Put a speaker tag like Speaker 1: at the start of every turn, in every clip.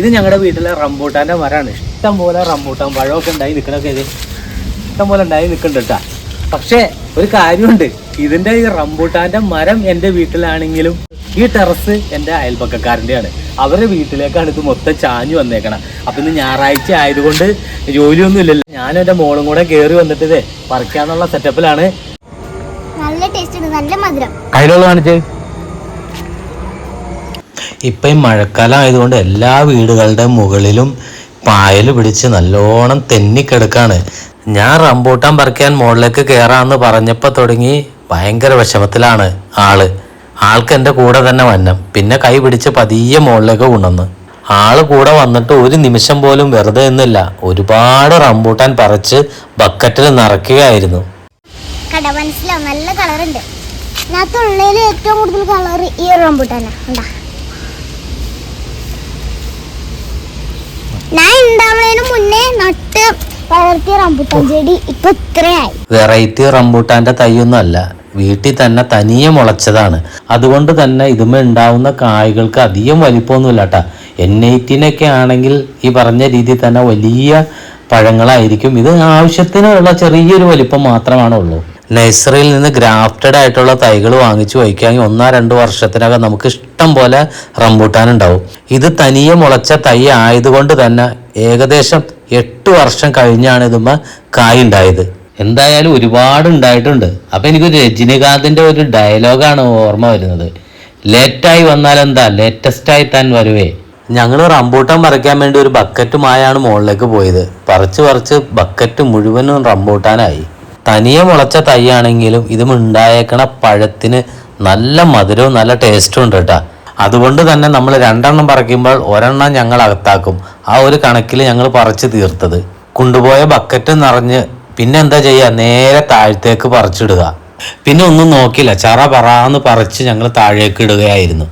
Speaker 1: ഇത് ഞങ്ങളുടെ വീട്ടിലെ റംബൂട്ടാന്റെ മരമാണ്. ഇഷ്ടം പോലെ റംബൂട്ടാൻ പഴമൊക്കെ ഉണ്ടായി നിൽക്കണൊക്കെ ഇത്. ഇഷ്ടം പോലെ ഉണ്ടായി നിൽക്കുന്നുണ്ട് കേട്ടാ പക്ഷേ ഒരു കാര്യമുണ്ട്. ഇതിന്റെ ഈ റംബൂട്ടാന്റെ മരം എന്റെ വീട്ടിലാണെങ്കിലും ഈ ടെറസ് എന്റെ അയൽപ്പക്കക്കാരന്റെയാണ് അവരുടെ വീട്ടിലേക്കാണ് ഇത് മൊത്തം ചാഞ്ഞു വന്നേക്കണം. അപ്പൊ ഇന്ന് ഞായറാഴ്ച ആയതുകൊണ്ട് ജോലിയൊന്നും ഇല്ലല്ലോ. ഞാനും എന്റെ മോളും കൂടെ കയറി വന്നിട്ട് ഇതേ പറിക്കാന്നുള്ള സെറ്റപ്പിലാണ്
Speaker 2: നല്ല ടേസ്റ്റ് നല്ല മധുരം.
Speaker 1: കയ്യിലുള്ള കാണിച്ചേ. ഇപ്പം ഈ മഴക്കാലം ആയതുകൊണ്ട് എല്ലാ വീടുകളുടെ മുകളിലും പായൽ പിടിച്ച് നല്ലോണം തെന്നിക്കിടക്കാണ്. ഞാൻ റംബൂട്ടാൻ പറിക്കാൻ മുകളിലേക്ക് കയറാമെന്ന് പറഞ്ഞപ്പോൾ തുടങ്ങി ഭയങ്കര വിഷമത്തിലാണ് ആൾ. ആൾക്ക് എന്റെ കൂടെ തന്നെ വന്നം. പിന്നെ കൈ പിടിച്ച് പതിയെ മുകളിലേക്ക് കൊണ്ടുവന്ന് ആൾ കൂടെ വന്നിട്ട് ഒരു നിമിഷം പോലും വെറുതെ നിന്നില്ല. ഒരുപാട് റംബൂട്ടാൻ പറിച്ച് ബക്കറ്റിൽ നിറയ്ക്കുകയായിരുന്നു.
Speaker 2: നല്ല ഉള്ളതിൽ ഏറ്റവും കൂടുതൽ കളർ ഈ റംബൂട്ടാനാ. ഞാൻ ഉണ്ടാവുന്നതിന് മുന്നേ നട്ട് വളർത്തിയ റംബൂട്ടാൻ ചെടി ഇപ്പൊ ഇത്രയായി.
Speaker 1: വെറൈറ്റി റംബൂട്ടാന്റെ തൈയൊന്നും അല്ല വീട്ടിൽ തന്നെ തനിയെ മുളച്ചതാണ്. അതുകൊണ്ട് തന്നെ ഇതുമേ ഉണ്ടാവുന്ന കായ്കൾക്ക് അധികം വലിപ്പമൊന്നുമില്ല കേട്ടാ എൻ എയ്റ്റീനൊക്കെ ആണെങ്കിൽ ഈ പറഞ്ഞ രീതിയിൽ തന്നെ വലിയ പഴങ്ങളായിരിക്കും. ഇത് ആവശ്യത്തിനുള്ള ചെറിയൊരു വലിപ്പം മാത്രമാണ് ഉള്ളൂ നഴ്സറിയിൽ നിന്ന് ഗ്രാഫ്റ്റഡ് ആയിട്ടുള്ള തൈകൾ വാങ്ങിച്ചു വയ്ക്കുകയാണെങ്കിൽ ഒന്നോ രണ്ടോ വർഷത്തിനകം നമുക്ക് ഇഷ്ടം പോലെ റംബൂട്ടാൻ ഉണ്ടാവും. ഇത് തനിയെ മുളച്ച തൈ ആയതുകൊണ്ട് തന്നെ ഏകദേശം എട്ട് വർഷം കഴിഞ്ഞാണ് ഇതുമ്മ കായ് ഉണ്ടായത്. എന്തായാലും ഒരുപാട് ഉണ്ടായിട്ടുണ്ട്. അപ്പൊ എനിക്ക് രജനീകാന്തിന്റെ ഒരു ഡയലോഗാണ് ഓർമ്മ വരുന്നത്. ലേറ്റായി വന്നാൽ എന്താ? ലേറ്റസ്റ്റ് ആയി താൻ വരുവേ. ഞങ്ങൾ റംബൂട്ടാൻ പറിക്കാൻ വേണ്ടി ഒരു ബക്കറ്റുമായാണ് മുകളിലേക്ക് പോയത്. പറിച്ച് പറിച്ച് ബക്കറ്റ് മുഴുവനും റംബൂട്ടാനായി. തനിയെ മുളച്ച തൈയാണെങ്കിലും ഇതും ഉണ്ടായേക്കണ പഴത്തിന് നല്ല മധുരവും നല്ല ടേസ്റ്റും ഉണ്ട് കേട്ടാ അതുകൊണ്ട് തന്നെ നമ്മൾ രണ്ടെണ്ണം പറിക്കുമ്പോൾ ഒരെണ്ണം ഞങ്ങൾ അകത്താക്കും. ആ ഒരു കണക്കിൽ ഞങ്ങൾ പറിച്ച് തീർത്തത്. കൊണ്ടുപോയ ബക്കറ്റ് നിറഞ്ഞ് പിന്നെ എന്താ ചെയ്യുക? നേരെ താഴത്തേക്ക് പറിച്ചിടുക. പിന്നെ ഒന്നും നോക്കില്ല ചറ പറാന്ന് പറിച്ച് ഞങ്ങൾ താഴേക്ക് ഇടുകയായിരുന്നു.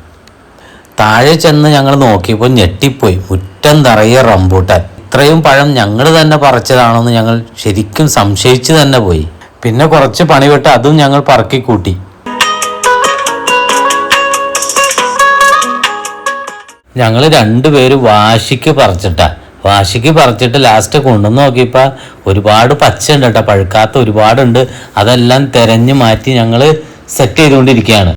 Speaker 1: താഴെ ചെന്ന് ഞങ്ങൾ നോക്കിയപ്പോൾ ഞെട്ടിപ്പോയി. മുറ്റം നിറയെ റംബൂട്ടാൻ. ഇത്രയും പഴം ഞങ്ങൾ തന്നെ പറിച്ചതാണെന്ന് ഞങ്ങൾ ശരിക്കും സംശയിച്ചു തന്നെ പോയി. പിന്നെ കുറച്ച് പണിവിട്ട് അതും ഞങ്ങൾ പറക്കിക്കൂട്ടി. ഞങ്ങൾ രണ്ടുപേര് വാശിക്ക് പറിച്ചിട്ടാ. വാശിക്ക് പറിച്ചിട്ട് ലാസ്റ്റ് കൊണ്ടുവന്ന് നോക്കിയപ്പോൾ ഒരുപാട് പച്ച ഉണ്ട് കേട്ടോ. പഴുക്കാത്ത ഒരുപാടുണ്ട്. അതെല്ലാം തിരഞ്ഞു മാറ്റി ഞങ്ങൾ സെറ്റ് ചെയ്തുകൊണ്ടിരിക്കുകയാണ്.